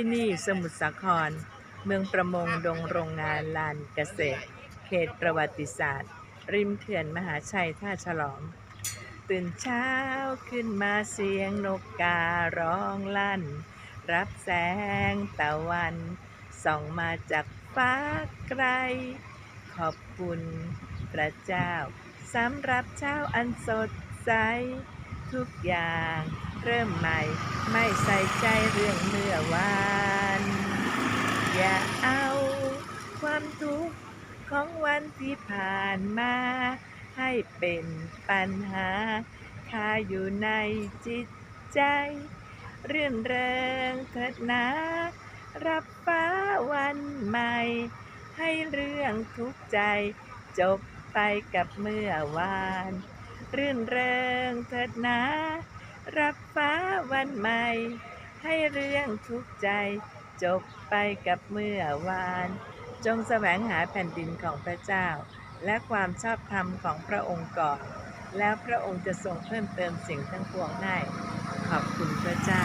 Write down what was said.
ที่นี่สมุทรสาคร เมืองประมงดงโรงงานลานเกษตร เขตประวัติศาสตร์ ริมเขื่อนมหาชัยท่าฉลอม ตื่นเช้าขึ้นมาเสียงนกการ้องลั่น รับแสงตะวัน ส่องมาจากฟ้าไกล ขอบคุณพระเจ้าสำหรับเช้าอันสดใส ทุกอย่างเริ่มใหม่ ไม่ใส่ใจเรื่องเมื่อวาน อย่าเอาความทุกข์ของวันที่ผ่านมา ให้เป็นปัญหาคาอยู่ในจิตใจ เรื่อนเริงเถิดนะรับฟ้าวันใหม่ ให้เรื่องทุกข์ใจ จบไปกับเมื่อวานเรื่นเริงเถิดนะรับฟ้าวันใหม่ ให้เรื่องทุกข์ใจ จบไปกับเมื่อวาน จงแสวงหาแผ่นดินของพระเจ้า และความชอบธรรมของพระองค์ก่อนแล้วพระองค์จะทรงเพิ่มเติมสิ่งทั้งปวงให้ ขอบคุณพระเจ้า